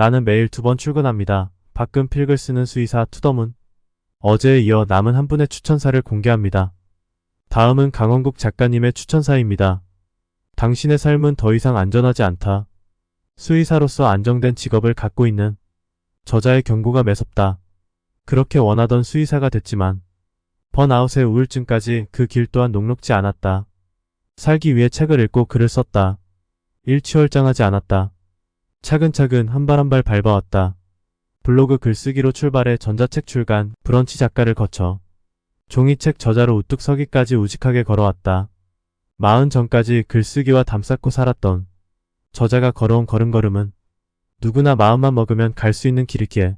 나는 매일 두 번 출근합니다. 박근 필글 쓰는 수의사 투더문. 어제에 이어 남은 한 분의 추천사를 공개합니다. 다음은 강원국 작가님의 추천사입니다. 당신의 삶은 더 이상 안전하지 않다. 수의사로서 안정된 직업을 갖고 있는 저자의 경고가 매섭다. 그렇게 원하던 수의사가 됐지만 번아웃의 우울증까지 그 길 또한 녹록지 않았다. 살기 위해 책을 읽고 글을 썼다. 일취월장하지 않았다. 차근차근 한 발 한 발 밟아왔다. 블로그 글쓰기로 출발해 전자책 출간, 브런치 작가를 거쳐 종이책 저자로 우뚝 서기까지 우직하게 걸어왔다. 마흔 전까지 글쓰기와 담쌓고 살았던 저자가 걸어온 걸음걸음은 누구나 마음만 먹으면 갈 수 있는 길이기에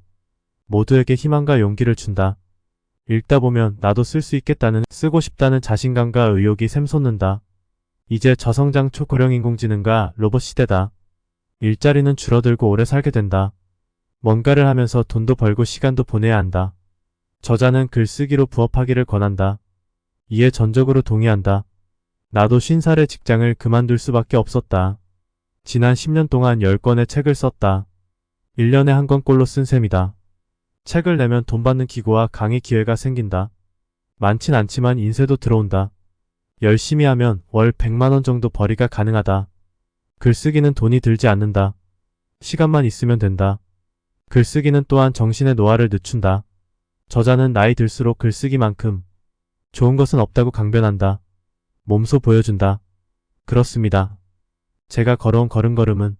모두에게 희망과 용기를 준다. 읽다 보면 나도 쓸 수 있겠다는 쓰고 싶다는 자신감과 의욕이 샘솟는다. 이제 저성장 초고령 인공지능과 로봇 시대다. 일자리는 줄어들고 오래 살게 된다. 뭔가를 하면서 돈도 벌고 시간도 보내야 한다. 저자는 글쓰기로 부업하기를 권한다. 이에 전적으로 동의한다. 나도 50살의 직장을 그만둘 수밖에 없었다. 지난 10년 동안 10권의 책을 썼다. 1년에 한 권꼴로 쓴 셈이다. 책을 내면 돈 받는 기고와 강의 기회가 생긴다. 많진 않지만 인쇄도 들어온다. 열심히 하면 월 100만원 정도 벌이가 가능하다. 글쓰기는 돈이 들지 않는다. 시간만 있으면 된다. 글쓰기는 또한 정신의 노화를 늦춘다. 저자는 나이 들수록 글쓰기만큼 좋은 것은 없다고 강변한다. 몸소 보여준다. 그렇습니다. 제가 걸어온 걸음걸음은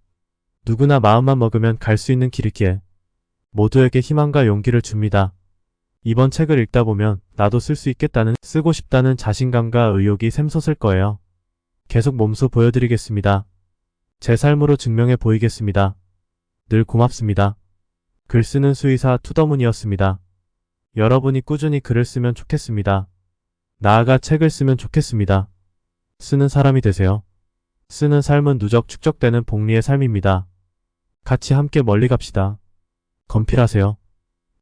누구나 마음만 먹으면 갈 수 있는 길이기에 모두에게 희망과 용기를 줍니다. 이번 책을 읽다 보면 나도 쓸 수 있겠다는 쓰고 싶다는 자신감과 의욕이 샘솟을 거예요. 계속 몸소 보여드리겠습니다. 제 삶으로 증명해 보이겠습니다. 늘 고맙습니다. 글 쓰는 수의사 투더문이었습니다. 여러분이 꾸준히 글을 쓰면 좋겠습니다. 나아가 책을 쓰면 좋겠습니다. 쓰는 사람이 되세요. 쓰는 삶은 누적 축적되는 복리의 삶입니다. 같이 함께 멀리 갑시다. 건필하세요.